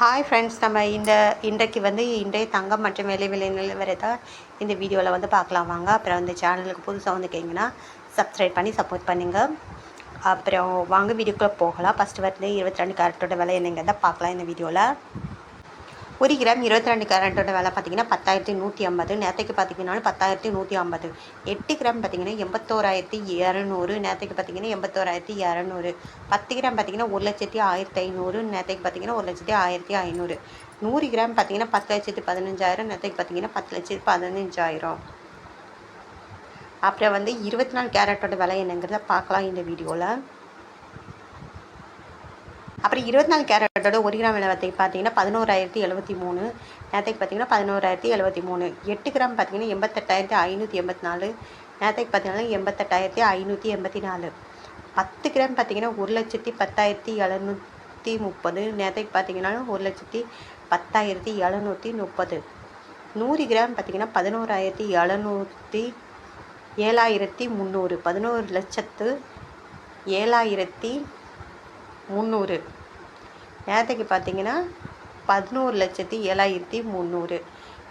Hi friends நம்ம இந்த இன்றைக்கு வந்து இன்றைய தங்கம் மற்றும் விலை விலை நிலவரத்தை இந்த வீடியோவில் வந்து பார்க்கலாம். வாங்க அப்புறம் இந்த சேனலுக்கு புதுசாக வந்துக்கிங்கன்னா சப்ஸ்கிரைப் பண்ணி சப்போர்ட் பண்ணுங்கள் அப்புறம் வாங்க வீடியோக்குள்ளே போகலாம். ஃபஸ்ட்டு வந்து இருபத்தி ரெண்டு கேரட்டோட விலை என்னங்கிறத பார்க்கலாம் இந்த வீடியோவில். ஒரு கிராம் இருபத்தி ரெண்டு கேரட்டோட விலை பார்த்தீங்கன்னா பத்தாயிரத்தி நூற்றி ஐம்பது. நேற்றுக்கு பார்த்தீங்கன்னா பத்தாயிரத்தி நூற்றி ஐம்பது. எட்டு கிராம் பார்த்தீங்கன்னா எண்பத்தோராயிரத்தி இரநூறு. நேற்றுக்கு பார்த்தீங்கன்னா எண்பத்தோராயிரத்தி இரநூறு. பத்து கிராம் பார்த்தீங்கன்னா ஒரு லட்சத்தி ஆயிரத்தி ஐநூறு. நேற்றுக்கு பார்த்தீங்கன்னா ஒரு லட்சத்தி ஆயிரத்தி ஐநூறு. நூறு கிராம் பார்த்தீங்கன்னா பத்து லட்சத்தி பதினஞ்சாயிரம். நேற்றுக்கு பார்த்தீங்கன்னா பத்து லட்சத்தி பதினஞ்சாயிரம். அப்புறம் வந்து இருபத்தி நாலு கேரட்டோட விலை என்னங்கிறத பார்க்கலாம் இந்த வீடியோவில். அப்புறம் இருபத்தி நாலு கேரட் கேரட்டோட ஒரு கிராம் விலை பார்த்தீங்கன்னா பதினோராயிரத்தி எழுபத்தி மூணு நேற்றுக்கு பார்த்தீங்கன்னா பதினோராயிரத்தி எழுபத்தி மூணு. எட்டு கிராம் பார்த்தீங்கன்னா எண்பத்தெட்டாயிரத்தி ஐநூற்றி எண்பத்தி நாலு நேற்றுக்கு பார்த்தீங்கன்னா எண்பத்தெட்டாயிரத்தி ஐநூற்றி எண்பத்தி நாலு. பத்து கிராம் பார்த்தீங்கன்னா ஒரு லட்சத்தி பத்தாயிரத்தி எழுநூற்றி முப்பது நேற்றுக்கு பார்த்தீங்கன்னா ஒரு லட்சத்தி பத்தாயிரத்தி எழுநூற்றி முப்பது. நூறு கிராம் பார்த்தீங்கன்னா பதினோராயிரத்தி எழுநூற்றி ஏழாயிரத்தி முந்நூறு பதினோரு லட்சத்து ஏழாயிரத்தி முந்நூறு. நேற்றுக்கு பார்த்தீங்கன்னா பதினோரு லட்சத்தி ஏழாயிரத்தி முந்நூறு.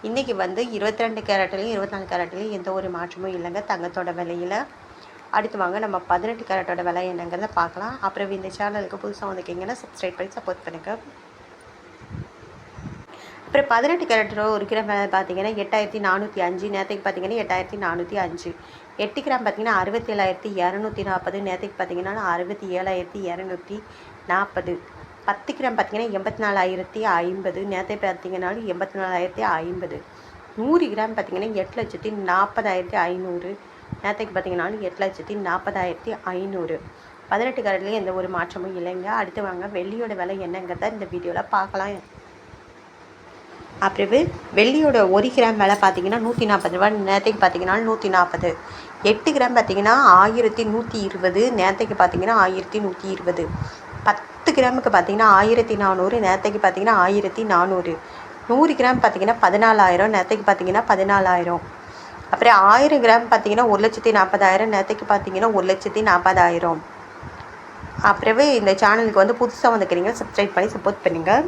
இன்றைக்கி வந்து இருபத்தி ரெண்டு கேரட்லையும் இருபத்தி நாலு கேரட்லையும் எந்த ஒரு மாற்றமும் இல்லைங்க. தங்கத்தோட விலையில். அடுத்து வாங்க நம்ம பதினெட்டு கேரட்டோட விலை என்னங்கிறத பார்க்கலாம். அப்புறம் இந்த சேனலுக்கு புதுசாக வந்துக்கிங்கன்னா சப்ஸ்கிரைப் பண்ணி சப்போர்ட் பண்ணுங்கள் அப்புறம் பதினெட்டு கேரட்டோட ஒரு கிராம் விலை பார்த்தீங்கன்னா எட்டாயிரத்தி நானூற்றி அஞ்சு. நேற்றுக்கு பார்த்தீங்கன்னா எட்டாயிரத்தி நானூற்றி அஞ்சு. எட்டு கிராம் பார்த்தீங்கன்னா அறுபத்தி ஏழாயிரத்தி இரநூத்தி நாற்பது. நேற்றுக்கு பார்த்தீங்கன்னா அறுபத்தி ஏழாயிரத்தி இரநூத்தி நாற்பது. பத்து கிராம் பார்த்தீங்கன்னா எண்பத்தி நாலாயிரத்தி ஐம்பது. நேரத்தை பார்த்தீங்கனாலும் எண்பத்தி நாலாயிரத்தி ஐம்பது. நூறு கிராம் பார்த்தீங்கன்னா எட்டு லட்சத்தி நாற்பதாயிரத்தி ஐநூறு. நேரத்துக்கு பார்த்தீங்கன்னாலும் எட்டு லட்சத்தி நாற்பதாயிரத்தி ஐநூறு. பதினெட்டு கரட்லேயும் எந்த ஒரு மாற்றமும் இல்லைங்க. அடுத்து வாங்க வெள்ளியோட விலை என்னங்கிறத இந்த வீடியோவில் பார்க்கலாம். அப்புறவு வெள்ளியோட ஒரு கிராம் விலை பார்த்தீங்கன்னா நூற்றி நாற்பது ரூபா நேரத்துக்கு பார்த்தீங்கன்னா நூற்றி நாற்பது. எட்டு கிராம் பார்த்தீங்கன்னா ஆயிரத்தி நூற்றி இருபது. நேரத்துக்கு பார்த்தீங்கன்னா ஆயிரத்தி நூற்றி இருபது. பத்து கிராமுக்கு பார்த்தீங்கன்னா ஆயிரத்தி நானூறு நேரத்துக்கு பார்த்தீங்கன்னா ஆயிரத்தி நானூறு. நூறு கிராம் பார்த்தீங்கன்னா பதினாலாயிரம் நேரத்துக்கு பார்த்தீங்கன்னா பதினாலாயிரம். அப்புறம் ஆயிரம் கிராம் பார்த்தீங்கன்னா ஒரு லட்சத்தி நாற்பதாயிரம் நேரத்துக்கு பார்த்தீங்கன்னா ஒரு லட்சத்தி நாற்பதாயிரம். அப்புறவே இந்த சேனலுக்கு வந்து புதுசாக வந்துக்கிறீங்க சப்ஸ்கிரைப் பண்ணி சப்போர்ட் பண்ணுங்கள்